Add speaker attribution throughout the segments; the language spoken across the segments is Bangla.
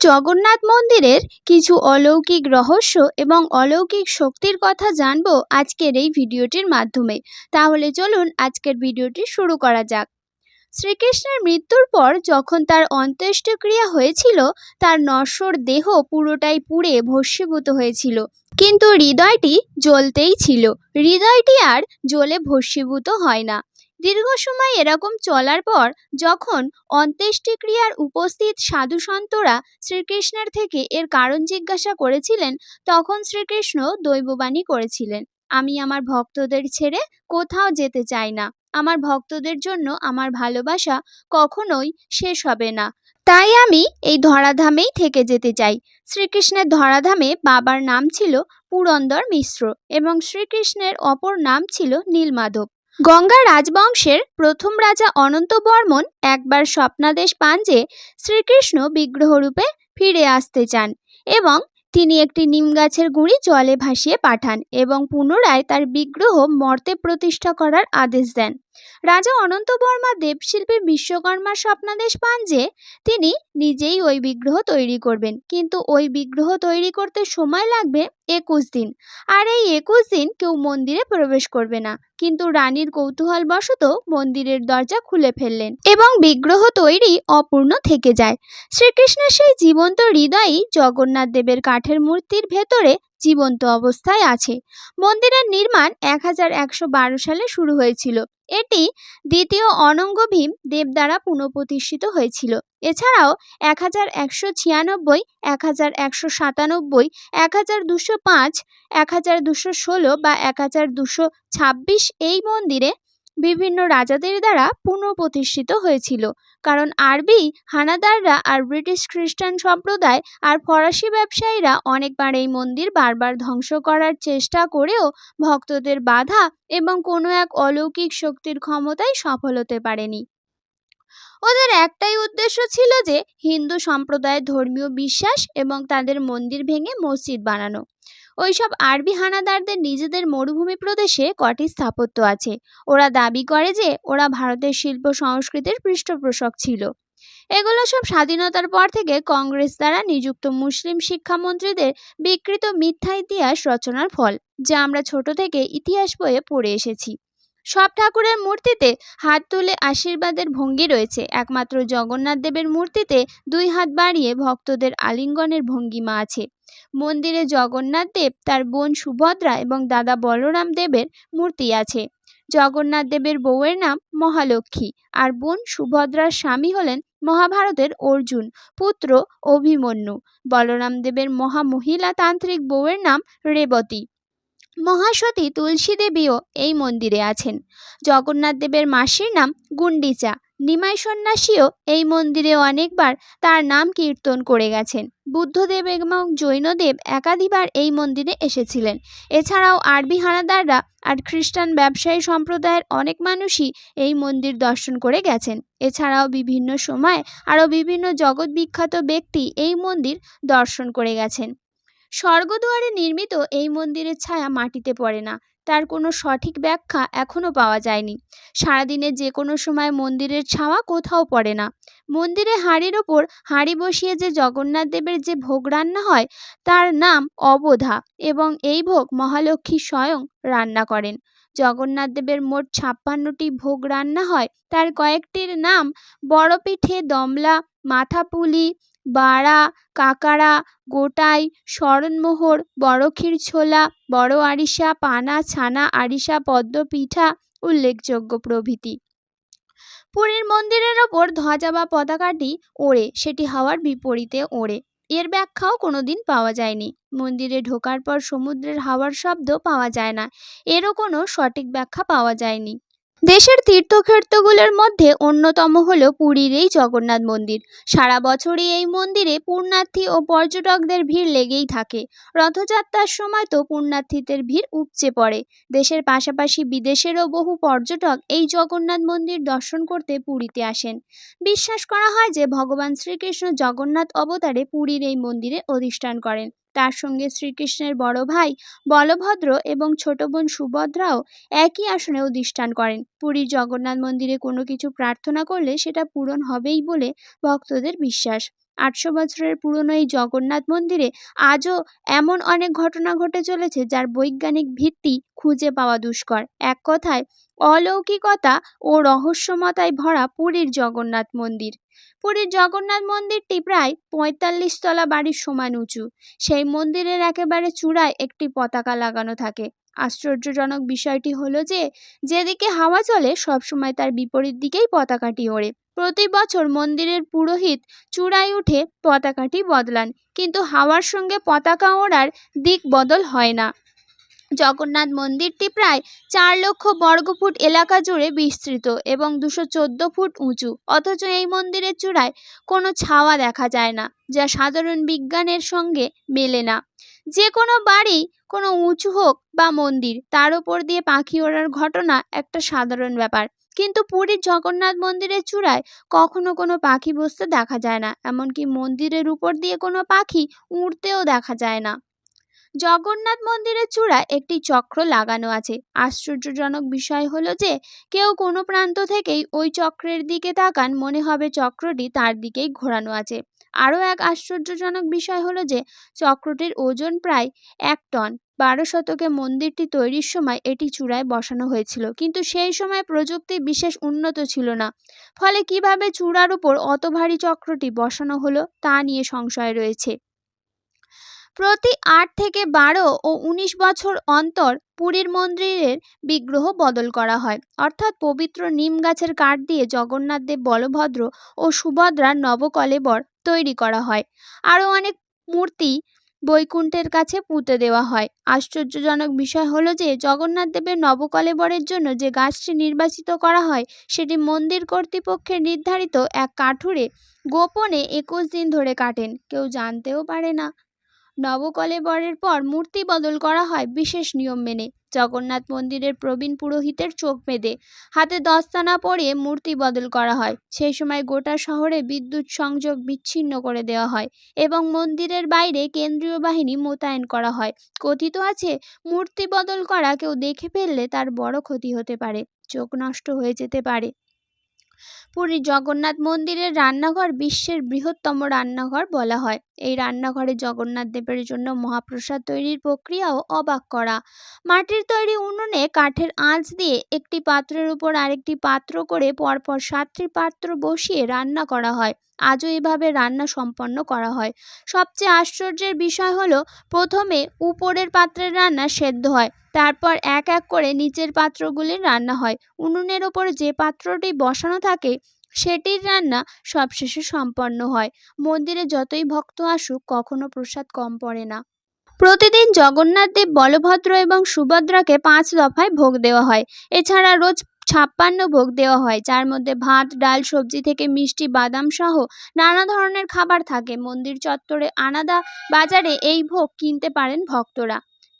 Speaker 1: জগন্নাথ মন্দিরের কিছু অলৌকিক রহস্য এবং অলৌকিক শক্তির কথা জানব আজকের এই ভিডিওটির মাধ্যমে। তাহলে চলুন আজকের ভিডিওটি শুরু করা যাক। শ্রীকৃষ্ণের মৃত্যুর পর যখন তার অন্ত্যেষ্টিক্রিয়া হয়েছিল, তার নশ্বর দেহ পুরোটাই পুড়ে ভস্মীভূত হয়েছিল। কিন্তু হৃদয়টি জ্বলতেই ছিল। হৃদয়টি আর জ্বলে ভস্মীভূত হয় না। দীর্ঘ সময় এরকম চলার পর যখন অন্ত্যেষ্টিক্রিয়ার উপস্থিত সাধুসন্তরা শ্রীকৃষ্ণের থেকে এর কারণ জিজ্ঞাসা করেছিলেন, তখন শ্রীকৃষ্ণ দৈববাণী করেছিলেন, আমি আমার ভক্তদের ছেড়ে কোথাও যেতে চাই না। আমার ভক্তদের জন্য আমার ভালোবাসা কখনোই শেষ হবে না। তাই আমি এই ধরাধামেই থেকে যেতে চাই। শ্রীকৃষ্ণের ধরাধামে বাবার নাম ছিল পুরন্দর মিশ্র এবং শ্রীকৃষ্ণের অপর নাম ছিল নীলমাধব। গঙ্গা রাজবংশের প্রথম রাজা অনন্ত বর্মন একবার স্বপ্নাদেশ পান যে শ্রীকৃষ্ণ বিগ্রহরূপে ফিরে আসতে চান এবং তিনি একটি নিম গাছের গুঁড়ি জলে ভাসিয়ে পাঠান এবং পুনরায় তার বিগ্রহ মর্তে প্রতিষ্ঠা করার আদেশ দেন। রাজা অনন্ত বর্মা দেবশিল্পী বিশ্বকর্মার স্বপ্নাদেশ পান যে, তিনি নিজেই ওই বিগ্রহ তৈরি করবেন। কিন্তু ওই বিগ্রহ তৈরি করতে সময় লাগবে একুশ দিন। আর এই একুশ দিন কেউ মন্দিরে প্রবেশ করবে না। কিন্তু রানীর কৌতূহলবশত মন্দিরের দরজা খুলে ফেললেন এবং বিগ্রহ তৈরি অপূর্ণ থেকে যায়। শ্রীকৃষ্ণের সেই জীবন্ত হৃদয়ই জগন্নাথ দেবের কাঠের মূর্তির ভেতরে জীবন্ত অবস্থায় আছে। মন্দিরের নির্মাণ এক হাজার একশো বারো সালে শুরু হয়েছিল। এটি দ্বিতীয় অনঙ্গ ভীম দেব দ্বারা পুনঃপ্রতিষ্ঠিত হয়েছিল। এছাড়াও এক হাজার একশো ছিয়ানব্বই এক হাজার একশো সাতানব্বই এক হাজার দুশো পাঁচ এক হাজার দুশো ষোলো বা এক হাজার দুশো ছাব্বিশ এই মন্দিরে বিভিন্ন রাজাদের দ্বারা পুনঃপ্রতিষ্ঠিত হয়েছিল। কারণ আরবি, হানাদাররা আর ব্রিটিশ খ্রিস্টান সম্প্রদায় আর ফরাসি ব্যবসায়ীরা অনেকবার এই মন্দির বারবার ধ্বংস করার চেষ্টা করেও ভক্তদের বাধা এবং কোনো এক অলৌকিক শক্তির ক্ষমতায় সফল হতে পারেনি। ওদের একটাই উদ্দেশ্য ছিল যে হিন্দু সম্প্রদায়ের ধর্মীয় বিশ্বাস এবং তাদের মন্দির ভেঙে মসজিদ বানানো। ওইসব আরবি হানাদারদের নিজেদের মরুভূমি প্রদেশে কটি স্থাপত্য আছে। ওরা দাবি করে যে ওরা ভারতের শিল্প সংস্কৃতির পৃষ্ঠপোষক ছিল। এগুলো সব স্বাধীনতার পর থেকে কংগ্রেস দ্বারা নিযুক্ত মুসলিম শিক্ষামন্ত্রীদের বিকৃত মিথ্যা ইতিহাস রচনার ফল, যা আমরা ছোট থেকে ইতিহাস বইয়ে পড়ে এসেছি। সব ঠাকুরের মূর্তিতে হাত তুলে আশীর্বাদের ভঙ্গি রয়েছে। একমাত্র জগন্নাথ দেবের মূর্তিতে দুই হাত বাড়িয়ে ভক্তদের আলিঙ্গনের ভঙ্গিমা আছে। মন্দিরে জগন্নাথ দেব, তার বোন সুভদ্রা এবং দাদা বলরাম দেবের মূর্তি আছে। জগন্নাথ দেবের বউয়ের নাম মহালক্ষ্মী আর বোন সুভদ্রার স্বামী হলেন মহাভারতের অর্জুন, পুত্র অভিমন্যু। বলরাম দেবের মহামহিলা তান্ত্রিক বউয়ের নাম রেবতী। মহাসতী তুলসী দেবীও এই মন্দিরে আছেন। জগন্নাথ দেবের মাসির নাম গুন্ডিচা। নিমাই সন্ন্যাসীও এই মন্দিরে অনেকবার তার নাম কীর্তন করে গেছেন। বুদ্ধদেব এবং জৈনদেব একাধিবার এই মন্দিরে এসেছিলেন। এছাড়াও আরবি হানাদাররা আর খ্রিস্টান ব্যবসায়ী সম্প্রদায়ের অনেক মানুষই এই মন্দির দর্শন করে গেছেন। এছাড়াও বিভিন্ন সময় আরও বিভিন্ন জগৎ বিখ্যাত ব্যক্তি এই মন্দির দর্শন করে গেছেন। স্বর্গদুয়ারে নির্মিত এই মন্দিরের ছায়া মাটিতে পড়ে না। তার কোনো সঠিক ব্যাখ্যা এখনও পাওয়া যায়নি। সারাদিনে যে কোনো সময় মন্দিরের ছাওয়া কোথাও পড়ে না। মন্দিরে হাঁড়ির ওপর হাঁড়ি বসিয়ে যে জগন্নাথ দেবের যে ভোগ রান্না হয়, তার নাম অবোধা এবং এই ভোগ মহালক্ষ্মী স্বয়ং রান্না করেন। জগন্নাথ দেবের মোট ছাপ্পান্নটি ভোগ রান্না হয়। তার কয়েকটির নাম বড়পিঠে দমলা, মাথাপুলি বাড়া কাকারা গোটাই, শরণমোহর বড় ক্ষীর ছোলা, বড় আরিসা, পানা, ছানা, আরিসা, পদ্ম পিঠা, উল্লেখযোগ্য প্রভৃতি। পুরীর মন্দিরের ওপর ধ্বজা বা পতাকাটি ওড়ে, সেটি হাওয়ার বিপরীতে ওড়ে। এর ব্যাখ্যাও কোনোদিন পাওয়া যায়নি। মন্দিরে ঢোকার পর সমুদ্রের হাওয়ার শব্দ পাওয়া যায় না। এরও কোনো সঠিক ব্যাখ্যা পাওয়া যায়নি। দেশের তীর্থক্ষেত্রগুলোর মধ্যে অন্যতম হল পুরীর এই জগন্নাথ মন্দির। সারা বছরই এই মন্দিরে পুণ্যার্থী ও পর্যটকদের ভিড় লেগেই থাকে। রথযাত্রার সময় তো পুণ্যার্থীদের ভিড় উপচে পড়ে। দেশের পাশাপাশি বিদেশেরও বহু পর্যটক এই জগন্নাথ মন্দির দর্শন করতে পুরীতে আসেন। বিশ্বাস করা হয় যে ভগবান শ্রীকৃষ্ণ জগন্নাথ অবতারে পুরীর এই মন্দিরে অধিষ্ঠান করেন। তার সঙ্গে শ্রীকৃষ্ণের বড় ভাই বলভদ্র এবং ছোট বোন সুভদ্রাও একই আসনে অধিষ্ঠান করেন। পুরীর জগন্নাথ মন্দিরে কোনো কিছু প্রার্থনা করলে সেটা পূরণ হবেই বলে ভক্তদের বিশ্বাস। আটশো বছরের পুরনো এই জগন্নাথ মন্দিরে আজও এমন অনেক ঘটনা ঘটে চলেছে যার বৈজ্ঞানিক ভিত্তি খুঁজে পাওয়া দুষ্কর। এক কথায়, অলৌকিকতা ও রহস্যমতায় ভরা পুরীর জগন্নাথ মন্দির। পুরীর জগন্নাথ মন্দিরটি প্রায় পঁয়তাল্লিশ তলা বাড়ির সমান উঁচু। সেই মন্দিরের একেবারে চূড়ায় একটি পতাকা লাগানো থাকে। আশ্চর্যজনক বিষয়টি হলো যে, যেদিকে হাওয়া চলে, সবসময় তার বিপরীত দিকেই পতাকাটি ওড়ে। প্রতি বছর মন্দিরের পুরোহিত চূড়ায় উঠে পতাকাটি বদলান, কিন্তু হাওয়ার সঙ্গে পতাকা ওড়ার দিক বদল হয় না। জগন্নাথ মন্দিরটি প্রায় চার লক্ষ বর্গফুট এলাকা জুড়ে বিস্তৃত এবং দুশো ফুট উঁচু। অথচ এই মন্দিরের চূড়ায় কোনো ছাওয়া দেখা যায় না, যা সাধারণ বিজ্ঞানের সঙ্গে মেলে না। যে কোনো বাড়ি, কোনো উঁচু হোক বা মন্দির, তার উপর দিয়ে পাখি ওড়ার ঘটনা একটা সাধারণ ব্যাপার। কিন্তু পুরীর জগন্নাথ মন্দিরের চূড়ায় কখনো কোনো পাখি বসতে দেখা যায় না, এমনকি মন্দিরের উপর দিয়ে কোনো পাখি উড়তেও দেখা যায় না। জগন্নাথ মন্দিরের চূড়ায় একটি চক্র লাগানো আছে। আশ্চর্যজনক বিষয় হলো যে, কেউ কোনো প্রান্ত থেকেই ওই চক্রের দিকে তাকান মনে হবে চক্রটি তার দিকেই ঘোরানো আছে। আরও এক আশ্চর্যজনক বিষয় হলো যে, চক্রটির ওজন প্রায় এক টন। বারো শতকে মন্দিরটি তৈরির সময় এটি চূড়ায় বসানো হয়েছিল, কিন্তু সেই সময় প্রযুক্তি বিশেষ উন্নত ছিল না। ফলে কীভাবে চূড়ার উপর অত ভারী চক্রটি বসানো হলো তা নিয়ে সংশয় রয়েছে। প্রতি আট থেকে বারো ও উনিশ বছর অন্তর পুরীর মন্দিরের বিগ্রহ বদল করা হয়। অর্থাৎ পবিত্র নিম গাছের কাঠ দিয়ে জগন্নাথদেব বলভদ্র ও সুভদ্রার নবকলেবর তৈরি করা হয়। আরও অনেক মূর্তি বৈকুণ্ঠের কাছে পুঁতে দেওয়া হয়। আশ্চর্যজনক বিষয় হলো যে, জগন্নাথ দেবের নবকলেবরের জন্য যে গাছটি নির্বাচিত করা হয়, সেটি মন্দির কর্তৃপক্ষের নির্ধারিত এক কাঠুরে গোপনে একুশ দিন ধরে কাটেন। কেউ জানতেও পারে না। নবকলেবরের পর মূর্তি বদল করা হয় বিশেষ নিয়ম মেনে। জগন্নাথ মন্দিরের প্রবীণ পুরোহিতের চোখ বেঁধে হাতে দস্তানা পরিয়ে মূর্তি বদল করা হয়। সেই সময় গোটা শহরে বিদ্যুৎ সংযোগ বিচ্ছিন্ন করে দেওয়া হয় এবং মন্দিরের বাইরে কেন্দ্রীয় বাহিনী মোতায়েন করা হয়। কথিত আছে, মূর্তি বদল করা কেউ দেখে ফেললে তার বড় ক্ষতি হতে পারে, চোখ নষ্ট হয়ে যেতে পারে। পুরীর জগন্নাথ মন্দিরের রান্নাঘর বিশ্বের বৃহত্তম রান্নাঘর বলা হয়। এই রান্নাঘরে জগন্নাথ দেবের জন্য মহাপ্রসাদ তৈরির প্রক্রিয়াও অবাক করা। মাটির তৈরি উনুনে কাঠের আঁচ দিয়ে একটি পাত্রের উপর আরেকটি পাত্র করে পরপর সাতটি পাত্র বসিয়ে রান্না করা হয়। আজও এভাবে রান্না সম্পন্ন করা হয়। সবচেয়ে আশ্চর্যের বিষয় হলো, প্রথমে উপরের পাত্রের রান্না সেদ্ধ হয়, তারপর এক এক করে নিচের পাত্রগুলির রান্না হয়। উনুনের ওপর যে পাত্রটি বসানো থাকে সেটির রান্না সবশেষে সম্পন্ন হয়। মন্দিরে যতই ভক্ত আসুক, কখনো প্রসাদ কম পড়ে না। প্রতিদিন জগন্নাথ দেব, বলভদ্র এবং সুভদ্রাকে পাঁচ দফায় ভোগ দেওয়া হয়। এছাড়া রোজ ছাপ্পান্ন ভোগ দেওয়া হয়, যার মধ্যে ভাত, ডাল, সবজি থেকে মিষ্টি, বাদাম সহ নানা ধরনের খাবার থাকে। মন্দির চত্বরে আনাদা বাজারে এই ভোগ কিনতে পারেন ভক্তরা।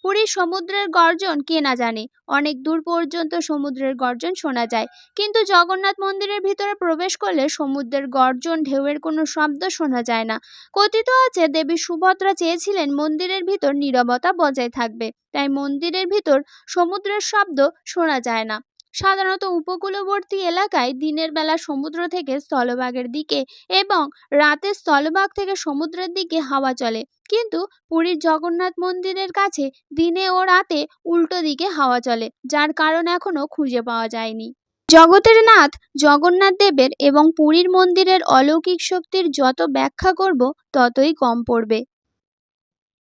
Speaker 1: পুরীর সমুদ্রের গর্জন কে না জানে? অনেক দূর পর্যন্ত সমুদ্রের গর্জন শোনা যায়। কিন্তু জগন্নাথ মন্দিরের ভিতরে প্রবেশ করলে সমুদ্রের গর্জন ঢেউয়ের কোনো শব্দ শোনা যায় না। কথিত আছে, দেবী সুভদ্রা চেয়েছিলেন মন্দিরের ভিতর নিরবতা বজায় থাকবে। তাই মন্দিরের ভিতর সমুদ্রের শব্দ শোনা যায় না। সাধারণত উপকূলবর্তী এলাকায় দিনের বেলা সমুদ্র থেকে স্থলভাগের দিকে এবং রাতে স্থলভাগ থেকে সমুদ্রের দিকে হাওয়া চলে। কিন্তু পুরীর জগন্নাথ মন্দিরের কাছে দিনে ও রাতে উল্টো দিকে হাওয়া চলে, যার কারণ এখনও খুঁজে পাওয়া যায়নি। জগতের নাথ, জগন্নাথ দেবের এবং পুরীর মন্দিরের অলৌকিক শক্তির যত ব্যাখ্যা করব, ততই কম পড়বে।